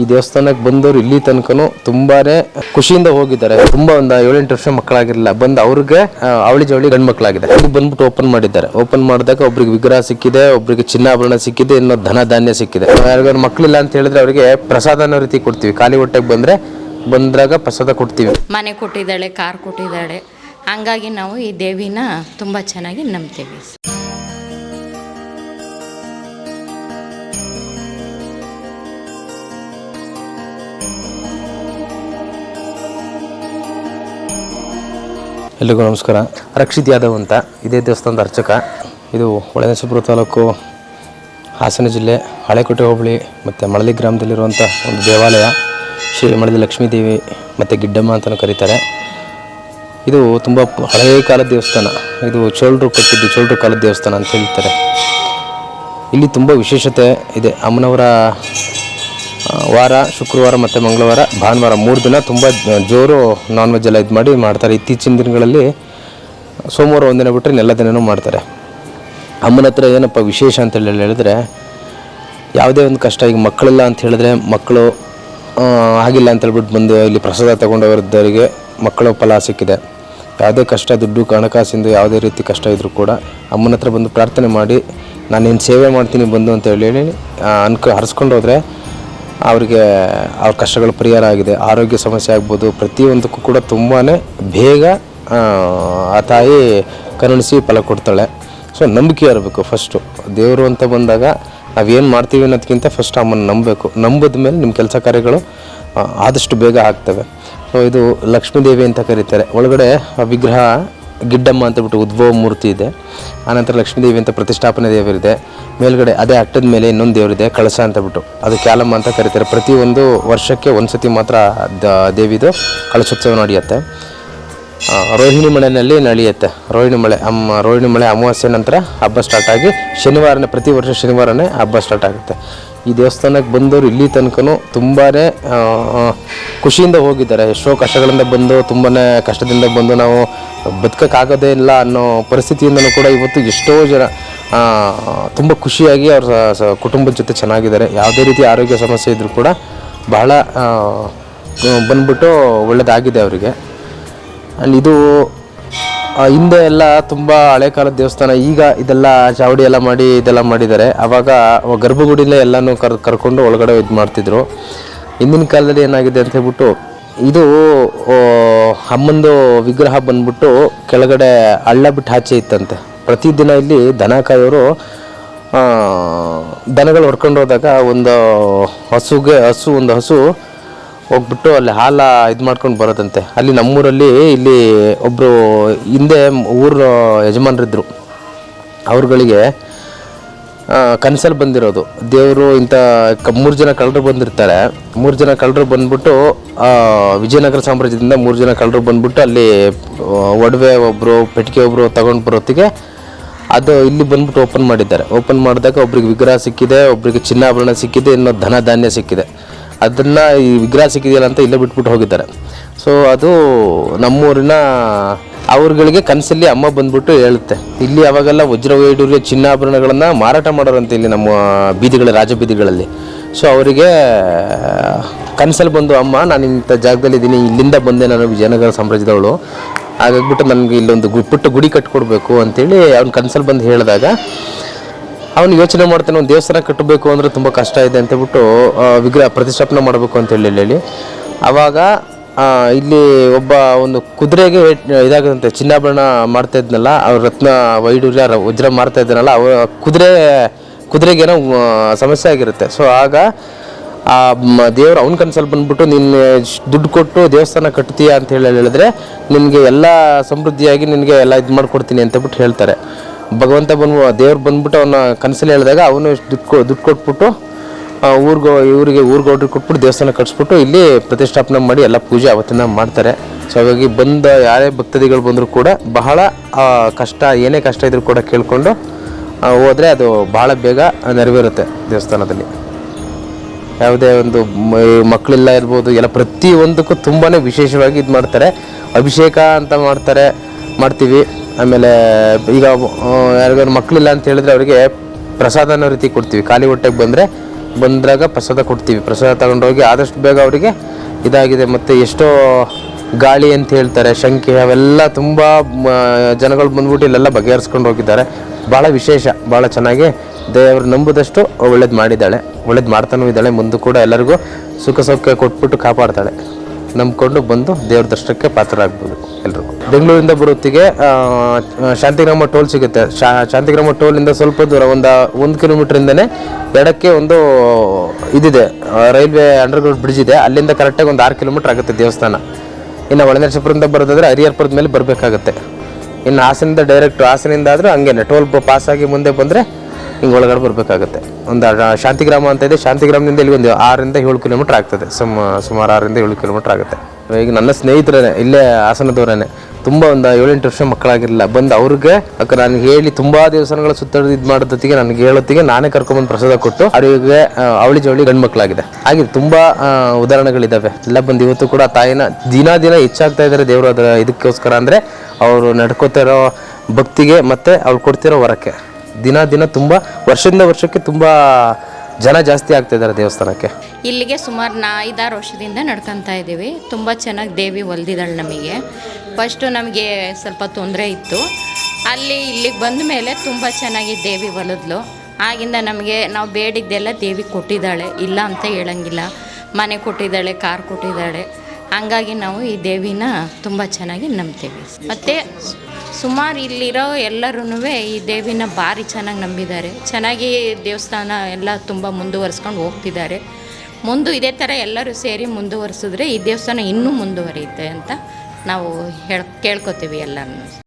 ಈ ದೇವಸ್ಥಾನಕ್ಕೆ ಬಂದವರು ಇಲ್ಲಿ ತನಕನು ತುಂಬಾನೇ ಖುಷಿಯಿಂದ ಹೋಗಿದ್ದಾರೆ. ತುಂಬಾ ಒಂದು ಏಳೆಂಟು ವರ್ಷ ಮಕ್ಕಳಾಗಿರಲಿಲ್ಲ. ಬಂದು ಅವ್ರಿಗೆ ಅವಳಿ ಜವಳಿ ಗಂಡು ಮಕ್ಕಳಾಗಿದೆ ಇಲ್ಲಿ ಬಂದ್ಬಿಟ್ಟು ಓಪನ್ ಮಾಡಿದ್ದಾರೆ. ಓಪನ್ ಮಾಡಿದಾಗ ಒಬ್ರಿಗೆ ವಿಗ್ರಹ ಸಿಕ್ಕಿದೆ, ಒಬ್ರಿಗೆ ಚಿನ್ನಾಭರಣ ಸಿಕ್ಕಿದೆ, ಇನ್ನೊಂದು ಧನ ಧಾನ್ಯ ಸಿಕ್ಕಿದೆ ಯಾರಿಗಾದ್ರು ಮಕ್ಕಳಿಲ್ಲ ಅಂತ ಹೇಳಿದ್ರೆ ಅವರಿಗೆ ಪ್ರಸಾದ ರೀತಿ ಕೊಡ್ತೀವಿ. ಖಾಲಿ ಹೊಟ್ಟೆಗೆ ಬಂದ್ರೆ, ಬಂದ್ರಾಗ ಪ್ರಸಾದ ಕೊಡ್ತೀವಿ. ಮನೆ ಕೊಟ್ಟಿದ್ದಾಳೆ, ಕಾರ್ ಕೊಟ್ಟಿದ್ದಾಳೆ. ಹಂಗಾಗಿ ನಾವು ಈ ದೇವಿನ ತುಂಬ ಚೆನ್ನಾಗಿ ನಂಬ್ತೀವಿ. ಎಲ್ರಿಗೂ ನಮಸ್ಕಾರ. ರಕ್ಷಿತ್ ಯಾದವ್ ಅಂತ, ಇದೇ ದೇವಸ್ಥಾನದ ಅರ್ಚಕ. ಇದು ಹೊಳೆನಸಪುರ ತಾಲೂಕು ಹಾಸನ ಜಿಲ್ಲೆ ಹಳೆಕೋಟೆ ಹೋಬಳಿ ಮತ್ತು ಮಳಲಿ ಗ್ರಾಮದಲ್ಲಿರುವಂಥ ಒಂದು ದೇವಾಲಯ, ಶ್ರೀ ಮಳಲಿ ಲಕ್ಷ್ಮೀ ದೇವಿ ಮತ್ತು ಗಿಡ್ಡಮ್ಮ ಅಂತಲೂ ಕರೀತಾರೆ. ಇದು ತುಂಬ ಹಳೆಯ ಕಾಲದ ದೇವಸ್ಥಾನ. ಇದು ಚೋಳರು ಕಟ್ಟಿದ್ದು ಚೋಳರು ಕಾಲದ ದೇವಸ್ಥಾನ ಅಂತ ಹೇಳ್ತಾರೆ. ಇಲ್ಲಿ ತುಂಬ ವಿಶೇಷತೆ ಇದೆ. ಅಮ್ಮನವರ ವಾರ, ಶುಕ್ರವಾರ ಮತ್ತು ಮಂಗಳವಾರ, ಭಾನುವಾರ ಮೂರು ದಿನ ತುಂಬ ಜೋರು ನಾನ್ ವೆಜ್ ಎಲ್ಲ ಇದು ಮಾಡಿ ಮಾಡ್ತಾರೆ. ಇತ್ತೀಚಿನ ದಿನಗಳಲ್ಲಿ ಸೋಮವಾರ ಒಂದಿನ ಬಿಟ್ಟರೆ ಎಲ್ಲ ದಿನವೂ ಮಾಡ್ತಾರೆ. ಅಮ್ಮನ ಹತ್ರ ಏನಪ್ಪ ವಿಶೇಷ ಅಂತೇಳಿ ಹೇಳಿದ್ರೆ, ಯಾವುದೇ ಒಂದು ಕಷ್ಟ, ಈಗ ಮಕ್ಕಳಿಲ್ಲ ಅಂತ ಹೇಳಿದ್ರೆ ಮಕ್ಕಳು ಆಗಿಲ್ಲ ಅಂತ ಹೇಳ್ಬಿಟ್ಟು ಬಂದು ಇಲ್ಲಿ ಪ್ರಸಾದ ತಗೊಂಡವರಿದ್ದವರಿಗೆ ಮಕ್ಕಳು ಫಲ ಸಿಕ್ಕಿದೆ. ಯಾವುದೇ ಕಷ್ಟ, ದುಡ್ಡು, ಹಣಕಾಸಿಂದು ಯಾವುದೇ ರೀತಿ ಕಷ್ಟ ಇದ್ದರೂ ಕೂಡ ಅಮ್ಮನ ಹತ್ರ ಬಂದು ಪ್ರಾರ್ಥನೆ ಮಾಡಿ, ನಾನು ಏನು ಸೇವೆ ಮಾಡ್ತೀನಿ ಬಂದು ಅಂತ ಹೇಳಿ ಹೇಳಿ ಅನ್ಕ, ಹರಿಸ್ಕೊಂಡು ಹೋದರೆ ಅವರಿಗೆ ಅವ್ರ ಕಷ್ಟಗಳು ಪರಿಹಾರ ಆಗಿದೆ. ಆರೋಗ್ಯ ಸಮಸ್ಯೆ ಆಗ್ಬೋದು. ಪ್ರತಿಯೊಂದಕ್ಕೂ ಕೂಡ ತುಂಬಾ ಬೇಗ ಆ, ತಾಯಿ ಕರುಣಿಸಿ ಫಲ ಕೊಡ್ತಾಳೆ. ಸೊ ನಂಬಿಕೆ ಇರಬೇಕು ಫಸ್ಟು ದೇವರು ಅಂತ ಬಂದಾಗ ನಾವೇನು ಮಾಡ್ತೀವಿ ಅನ್ನೋದಕ್ಕಿಂತ ಫಸ್ಟ್ ಅಮ್ಮನ ನಂಬಬೇಕು. ನಂಬಿದ ಮೇಲೆ ನಿಮ್ಮ ಕೆಲಸ ಕಾರ್ಯಗಳು ಆದಷ್ಟು ಬೇಗ ಆಗ್ತವೆ. ಸೊ ಇದು ಲಕ್ಷ್ಮೀ ದೇವಿ ಅಂತ ಕರೀತಾರೆ. ಒಳಗಡೆ ಆ ವಿಗ್ರಹ ಗಿಡ್ಡಮ್ಮ ಅಂತ ಬಿಟ್ಟು ಉದ್ಭವ ಮೂರ್ತಿ ಇದೆ. ಆನಂತರ ಲಕ್ಷ್ಮೀದೇವಿ ಅಂತ ಪ್ರತಿಷ್ಠಾಪನೆ ದೇವರಿದೆ. ಮೇಲ್ಗಡೆ ಅದೇ ಅಟ್ಟದ ಮೇಲೆ ಇನ್ನೊಂದು ದೇವರಿದೆ, ಕಳಸ ಅಂತ ಬಿಟ್ಟು. ಅದು ಕ್ಯಾಲಮ್ಮ ಅಂತ ಕರೀತಾರೆ. ಪ್ರತಿಯೊಂದು ವರ್ಷಕ್ಕೆ ಒಂದು ಸತಿ ಮಾತ್ರ ದೇವಿದು ಕಳಶೋತ್ಸವ ನಡೆಯುತ್ತೆ. ರೋಹಿಣಿ ಮಳೆನಲ್ಲಿ ನಡೆಯುತ್ತೆ. ರೋಹಿಣಿ ಮಳೆ ಅಮ್ಮ ರೋಹಿಣಿ ಮಳೆ ಅಮಾವಾಸ್ಯೆ ನಂತರ ಹಬ್ಬ ಸ್ಟಾರ್ಟ್ ಆಗಿ ಶನಿವಾರನೇ, ಪ್ರತಿ ವರ್ಷ ಶನಿವಾರನೇ ಹಬ್ಬ ಸ್ಟಾರ್ಟ್ ಆಗುತ್ತೆ. ಈ ದೇವಸ್ಥಾನಕ್ಕೆ ಬಂದವರು ಇಲ್ಲಿ ತನಕನೂ ತುಂಬಾ ಖುಷಿಯಿಂದ ಹೋಗಿದ್ದಾರೆ. ಎಷ್ಟೋ ಕಷ್ಟಗಳಿಂದ ಬಂದು ತುಂಬಾ ಕಷ್ಟದಿಂದ ಬಂದು ನಾವು ಬದುಕೋಕ್ಕಾಗೋದೇ ಇಲ್ಲ ಅನ್ನೋ ಪರಿಸ್ಥಿತಿಯಿಂದಲೂ ಕೂಡ ಇವತ್ತು ಎಷ್ಟೋ ಜನ ತುಂಬ ಖುಷಿಯಾಗಿ ಅವ್ರ ಕುಟುಂಬದ ಜೊತೆ ಚೆನ್ನಾಗಿದ್ದಾರೆ. ಯಾವುದೇ ರೀತಿ ಆರೋಗ್ಯ ಸಮಸ್ಯೆ ಇದ್ದರೂ ಕೂಡ ಬಹಳ ಬಂದ್ಬಿಟ್ಟು ಒಳ್ಳೆಯದಾಗಿದೆ ಅವರಿಗೆ. ಆ್ಯಂಡ್ ಇದು ಹಿಂದೆ ಎಲ್ಲ ತುಂಬ ಹಳೆ ಕಾಲದ ದೇವಸ್ಥಾನ, ಈಗ ಇದೆಲ್ಲ ಚಾವಡಿ ಎಲ್ಲ ಮಾಡಿ ಇದೆಲ್ಲ ಮಾಡಿದ್ದಾರೆ. ಆವಾಗ ಗರ್ಭಗುಡಿಲೇ ಎಲ್ಲನೂ ಕರ್, ಕರ್ಕೊಂಡು ಒಳಗಡೆ ಇದು ಮಾಡ್ತಿದ್ರು. ಹಿಂದಿನ ಕಾಲದಲ್ಲಿ ಏನಾಗಿದೆ ಅಂತ ಹೇಳ್ಬಿಟ್ಟು, ಇದು ಅಮ್ಮಂದು ವಿಗ್ರಹ ಬಂದ್ಬಿಟ್ಟು ಕೆಳಗಡೆ ಹಳ್ಳ ಬಿಟ್ಟು ಆಚೆ ಇತ್ತಂತೆ. ಪ್ರತಿದಿನ ಇಲ್ಲಿ ದನ ಕಾಯೋರು ದನಗಳು ಹೊಡ್ಕೊಂಡು ಹೋದಾಗ ಒಂದು ಹಸುಗೆ, ಹಸು, ಒಂದು ಹಸು ಹೋಗ್ಬಿಟ್ಟು ಅಲ್ಲಿ ಹಾಲ ಇದು ಮಾಡ್ಕೊಂಡು ಬರೋದಂತೆ ಅಲ್ಲಿ ನಮ್ಮೂರಲ್ಲಿ ಇಲ್ಲಿ ಒಬ್ಬರು ಹಿಂದೆ ಊರ ಯಜಮಾನರಿದ್ದರು ಅವ್ರುಗಳಿಗೆ ಕನಸಲ್ಲಿ ಬಂದಿರೋದು. ದೇವರು ಇಂಥ ಕ, ಮೂರು ಜನ ಕಳ್ಳರು ಬಂದಿರ್ತಾರೆ. ಮೂರು ಜನ ಕಳ್ಳರು ಬಂದ್ಬಿಟ್ಟು ವಿಜಯನಗರ ಸಾಮ್ರಾಜ್ಯದಿಂದ ಮೂರು ಜನ ಕಳ್ಳರು ಬಂದ್ಬಿಟ್ಟು ಅಲ್ಲಿ ಒಡವೆ ಒಬ್ಬರು ಪೆಟ್ಟಿಗೆ ಒಬ್ಬರು ತಗೊಂಡು ಬರೋತ್ತಿಗೆ ಅದು ಇಲ್ಲಿ ಬಂದ್ಬಿಟ್ಟು ಓಪನ್ ಮಾಡಿದ್ದಾರೆ. ಓಪನ್ ಮಾಡಿದಾಗ ಒಬ್ರಿಗೆ ವಿಗ್ರಹ ಸಿಕ್ಕಿದೆ, ಒಬ್ರಿಗೆ ಚಿನ್ನಾಭರಣ ಸಿಕ್ಕಿದೆ, ಇನ್ನೊಂದು ಧನ ಧಾನ್ಯ ಸಿಕ್ಕಿದೆ. ಅದನ್ನು ಈ ವಿಗ್ರಹ ಸಿಕ್ಕಿದೆಯಲ್ಲ ಅಂತ ಇಲ್ಲೇ ಬಿಟ್ಬಿಟ್ಟು ಹೋಗಿದ್ದಾರೆ. ಸೊ ಅದು ನಮ್ಮೂರಿನ ಅವ್ರಗಳಿಗೆ ಕನಸಲ್ಲಿ ಅಮ್ಮ ಬಂದ್ಬಿಟ್ಟು ಹೇಳುತ್ತೆ. ಇಲ್ಲಿ ಅವಾಗೆಲ್ಲ ವಜ್ರ ವೈಡೂರ್ಯ ಚಿನ್ನಾಭರಣಗಳನ್ನು ಮಾರಾಟ ಮಾಡೋರಂತೆ ಇಲ್ಲಿ ನಮ್ಮ ಬೀದಿಗಳ ರಾಜ ಬೀದಿಗಳಲ್ಲಿ. ಸೊ ಅವರಿಗೆ ಕನಸಲ್ಲಿ ಬಂದು, ಅಮ್ಮ ನಾನು ಇಂಥ ಜಾಗದಲ್ಲಿ ಇದ್ದೀನಿ ಇಲ್ಲಿಂದ ಬಂದೆ ನಾನು ವಿಜಯನಗರ ಸಾಮ್ರಾಜ್ಯದವಳು. ಹಾಗಾಗ್ಬಿಟ್ಟು ನನಗೆ ಇಲ್ಲೊಂದು ಗು, ಪುಟ್ಟ ಗುಡಿ ಕಟ್ಕೊಡ್ಬೇಕು ಅಂತೇಳಿ ಅವ್ನ ಕನಸಲ್ಲಿ ಬಂದು ಹೇಳಿದಾಗ, ಅವನು ಯೋಚನೆ ಮಾಡ್ತಾನೆ ಒಂದು ದೇವಸ್ಥಾನ ಕಟ್ಟಬೇಕು ಅಂದರೆ ತುಂಬ ಕಷ್ಟ ಇದೆ ಅಂತ ಹೇಳ್ಬಿಟ್ಟು ವಿಗ್ರಹ ಪ್ರತಿಷ್ಠಾಪನೆ ಮಾಡಬೇಕು ಅಂತ ಹೇಳಿ ಹೇಳಿ. ಆವಾಗ ಇಲ್ಲಿ ಒಬ್ಬ ಒಂದು ಕುದುರೆಗೆ ಇದಾಗದಂತೆ ಚಿನ್ನಾಭರಣ ಮಾಡ್ತಾ ಇದ್ನಲ್ಲ, ಅವ್ರ ರತ್ನ ವೈಡೂರ್ಯ ವಜ್ರ ಮಾರ್ತಾ ಇದ್ದಾನಲ್ಲ, ಅವ ಕುದುರೆ, ಕುದುರೆಗೇನೋ ಸಮಸ್ಯೆ ಆಗಿರುತ್ತೆ. ಸೊ ಆಗ ಆ ದೇವ್ರು ಅವ್ನ ಕನ್ಸಲ್ಲಿ ಬಂದ್ಬಿಟ್ಟು ನಿನ್ನ ದುಡ್ಡು ಕೊಟ್ಟು ದೇವಸ್ಥಾನ ಕಟ್ತೀಯ ಅಂತ ಹೇಳಿ ಹೇಳಿದ್ರೆ ನಿನಗೆ ಎಲ್ಲ ಸಮೃದ್ಧಿಯಾಗಿ ನಿನಗೆ ಎಲ್ಲ ಇದು ಮಾಡ್ಕೊಡ್ತೀನಿ ಅಂತ ಬಿಟ್ಟು ಹೇಳ್ತಾರೆ. ಭಗವಂತ ಬಂದು ದೇವ್ರು ಬಂದ್ಬಿಟ್ಟು ಅವನ ಕನಸಲ್ಲಿ ಹೇಳಿದಾಗ ಅವನು ದುಡ್ಡು ದುಡ್ಡು ಕೊಟ್ಬಿಟ್ಟು ಊರ್ಗೋ, ಇವರಿಗೆ ಊರ್ಗೌಡ್ರಿಗೆ ಕೊಟ್ಬಿಟ್ಟು ದೇವಸ್ಥಾನ ಕಟ್ಸ್ಬಿಟ್ಟು ಇಲ್ಲಿ ಪ್ರತಿಷ್ಠಾಪನೆ ಮಾಡಿ ಎಲ್ಲ ಪೂಜೆ ಅವತ್ತಿನ ಮಾಡ್ತಾರೆ. ಸೊ ಹಾಗಾಗಿ ಬಂದ ಯಾರೇ ಭಕ್ತಾದಿಗಳು ಬಂದರೂ ಕೂಡ ಬಹಳ ಕಷ್ಟ, ಏನೇ ಕಷ್ಟ ಇದ್ರೂ ಕೂಡ ಕೇಳಿಕೊಂಡು ಹೋದರೆ ಅದು ಬಹಳ ಬೇಗ ನೆರವೇರುತ್ತೆ ದೇವಸ್ಥಾನದಲ್ಲಿ. ಯಾವುದೇ ಒಂದು ಮಕ್ಕಳಿಲ್ಲ ಇರ್ಬೋದು, ಎಲ್ಲ ಪ್ರತಿಯೊಂದಕ್ಕೂ ತುಂಬಾ ವಿಶೇಷವಾಗಿ ಇದು ಮಾಡ್ತಾರೆ. ಅಭಿಷೇಕ ಅಂತ ಮಾಡ್ತಾರೆ, ಮಾಡ್ತೀವಿ. ಆಮೇಲೆ ಈಗ ಯಾರಿಗಾದ್ರು ಮಕ್ಕಳಿಲ್ಲ ಅಂತ ಹೇಳಿದ್ರೆ ಅವರಿಗೆ ಪ್ರಸಾದ ಅನ್ನೋ ರೀತಿ ಕೊಡ್ತೀವಿ. ಖಾಲಿ ಹೊಟ್ಟೆಗೆ ಬಂದರೆ ಬಂದಾಗ ಪ್ರಸಾದ ಕೊಡ್ತೀವಿ. ಪ್ರಸಾದ ತಗೊಂಡೋಗಿ ಆದಷ್ಟು ಬೇಗ ಅವರಿಗೆ ಇದಾಗಿದೆ. ಮತ್ತು ಎಷ್ಟೋ ಗಾಳಿ ಅಂತ ಹೇಳ್ತಾರೆ ಶಂಕೆ ಅವೆಲ್ಲ ತುಂಬ ಜನಗಳು ಬಂದ್ಬಿಟ್ಟು ಇಲ್ಲೆಲ್ಲ ಬಗೆಹರಿಸ್ಕೊಂಡು ಹೋಗಿದ್ದಾರೆ. ಭಾಳ ವಿಶೇಷ ಭಾಳ ಚೆನ್ನಾಗಿ ದೇವರು ನಂಬುದಷ್ಟು ಒಳ್ಳೇದು ಮಾಡಿದ್ದಾಳೆ. ಒಳ್ಳೇದು ಮಾಡ್ತಾನೂ ಇದ್ದಾಳೆ, ಮುಂದೆ ಕೂಡ ಎಲ್ಲರಿಗೂ ಸುಖ ಸೌಖ್ಯ ಕೊಟ್ಬಿಟ್ಟು ಕಾಪಾಡ್ತಾಳೆ. ನಂಬಿಕೊಂಡು ಬಂದು ದೇವ್ರ ದರ್ಶನಕ್ಕೆ ಪಾತ್ರರಾಗ್ಬೋದು ಎಲ್ಲರಿಗೂ ಬೆಂಗಳೂರಿಂದ ಬರೋತ್ತಿಗೆ ಶಾಂತಿಗ್ರಾಮ ಟೋಲ್ ಸಿಗುತ್ತೆ. ಶಾ, ಶಾಂತಿಗ್ರಾಮ ಟೋಲಿಂದ ಸ್ವಲ್ಪ ದೂರ, ಒಂದು ಒಂದು ಕಿಲೋಮೀಟ್ರಿಂದನೇ ಎಡಕ್ಕೆ ಒಂದು ಇದಿದೆ ರೈಲ್ವೆ ಅಂಡರ್ಗ್ರೌಂಡ್ ಬ್ರಿಡ್ಜ್ ಇದೆ. ಅಲ್ಲಿಂದ ಕರೆಕ್ಟಾಗಿ ಒಂದು ಆರು ಕಿಲೋಮೀಟ್ರ್ ಆಗುತ್ತೆ ದೇವಸ್ಥಾನ. ಇನ್ನು ಒಳನರಸೀಪುರದಿಂದ ಬರೋದಾದ್ರೆ ಹರಿಹರಪುರದ ಮೇಲೆ ಬರಬೇಕಾಗತ್ತೆ. ಇನ್ನು ಹಾಸನದಿಂದ ಡೈರೆಕ್ಟ್ ಹಾಸನಿಂದ ಆದರೆ ಹಂಗೇನೆ ಟೋಲ್ ಪಾಸ್ ಆಗಿ ಮುಂದೆ ಬಂದರೆ ಹಿಂಗೆ ಒಳಗಡೆ ಬರಬೇಕಾಗುತ್ತೆ. ಒಂದು ಶಾಂತಿಗ್ರಾಮ ಅಂತ ಇದೆ, ಶಾಂತಿಗ್ರಾಮದಿಂದ ಇಲ್ಲಿ ಒಂದು ಆರರಿಂದ ಏಳು ಕಿಲೋಮೀಟ್ರ್ ಆಗ್ತದೆ. ಸುಮ, ಸುಮಾರು ಆರರಿಂದ ಏಳು ಕಿಲೋಮೀಟ್ರ್ ಆಗುತ್ತೆ. ಈಗ ನನ್ನ ಸ್ನೇಹಿತರೇ ಇಲ್ಲೇ ಹಾಸನದವರೇನೆ. ತುಂಬ ಒಂದು ಏಳೆಂಟು ವರ್ಷ ಮಕ್ಕಳಾಗಿರಲಿಲ್ಲ. ಬಂದು ಅವ್ರಿಗೆ, ಅಕ್ಕ ನಾನು ಹೇಳಿ ತುಂಬ ದೇವಸ್ಥಾನಗಳ ಸುತ್ತಾಡಿ ಇದು ಮಾಡೋದೊತ್ತಿಗೆ, ನನಗೆ ಹೇಳೋತ್ತಿಗೆ ನಾನೇ ಕರ್ಕೊಂಡ್ಬಂದು ಪ್ರಸಾದ ಕೊಟ್ಟು ಅವರಿಗೆ ಅವಳಿ ಜವಳಿ ಗಂಡು ಮಕ್ಕಳಾಗಿದೆ ಹಾಗೆ ತುಂಬ ಉದಾಹರಣೆಗಳಿದ್ದಾವೆ ಎಲ್ಲ ಬಂದು ಇವತ್ತು ಕೂಡ ತಾಯಿನ ದಿನ ದಿನ ಹೆಚ್ಚಾಗ್ತಾ ಇದ್ದಾರೆ ದೇವರು ಅದರ ಇದಕ್ಕೋಸ್ಕರ ಅಂದರೆ ಅವರು ನಡ್ಕೋತಿರೋ ಭಕ್ತಿಗೆ ಮತ್ತು ಅವ್ರು ಕೊಡ್ತಿರೋ ವರಕ್ಕೆ. ದಿನ ದಿನ ತುಂಬ, ವರ್ಷದಿಂದ ವರ್ಷಕ್ಕೆ ತುಂಬ ಜನ ಜಾಸ್ತಿ ಆಗ್ತಾ ಇದ್ದಾರೆ ದೇವಸ್ಥಾನಕ್ಕೆ. ಇಲ್ಲಿಗೆ ಸುಮಾರು ನಾ ಐದಾರು ವರ್ಷದಿಂದ ನಡ್ಕೊತಾ ಇದ್ದೀವಿ. ತುಂಬ ಚೆನ್ನಾಗಿ ದೇವಿ ಒಲ್ದಿದ್ದಾಳೆ ನಮಗೆ. ಫಸ್ಟು ನಮಗೆ ಸ್ವಲ್ಪ ತೊಂದರೆ ಇತ್ತು. ಅಲ್ಲಿ ಇಲ್ಲಿಗೆ ಬಂದ ಮೇಲೆ ತುಂಬ ಚೆನ್ನಾಗಿ ದೇವಿ ಒಲಿದ್ಲು ಆಗಿಂದ ನಮಗೆ ನಾವು ಬೇಡಿದ್ದೆಲ್ಲ ದೇವಿ ಕೊಟ್ಟಿದ್ದಾಳೆ. ಇಲ್ಲ ಅಂತ ಹೇಳಂಗಿಲ್ಲ. ಮನೆ ಕೊಟ್ಟಿದ್ದಾಳೆ, ಕಾರ್ ಕೊಟ್ಟಿದ್ದಾಳೆ. ಹಂಗಾಗಿ ನಾವು ಈ ದೇವಿನ ತುಂಬ ಚೆನ್ನಾಗಿ ನಂಬ್ತೀವಿ. ಮತ್ತು ಸುಮಾರು ಇಲ್ಲಿರೋ ಎಲ್ಲರೂ ಈ ದೇವಿನ ಭಾರಿ ಚೆನ್ನಾಗಿ ನಂಬಿದ್ದಾರೆ. ಚೆನ್ನಾಗಿ ದೇವಸ್ಥಾನ ಎಲ್ಲ ತುಂಬ ಮುಂದುವರಿಸ್ಕೊಂಡು ಹೋಗ್ತಿದ್ದಾರೆ. ಮುಂದೆ ಇದೇ ಥರ ಎಲ್ಲರೂ ಸೇರಿ ಮುಂದುವರಿಸಿದ್ರೆ ಈ ದೇವಸ್ಥಾನ ಇನ್ನೂ ಮುಂದುವರಿಯುತ್ತೆ ಅಂತ ನಾವು ಹೇಳ್ ಕೇಳ್ಕೊತೀವಿ ಎಲ್ಲರನ್ನು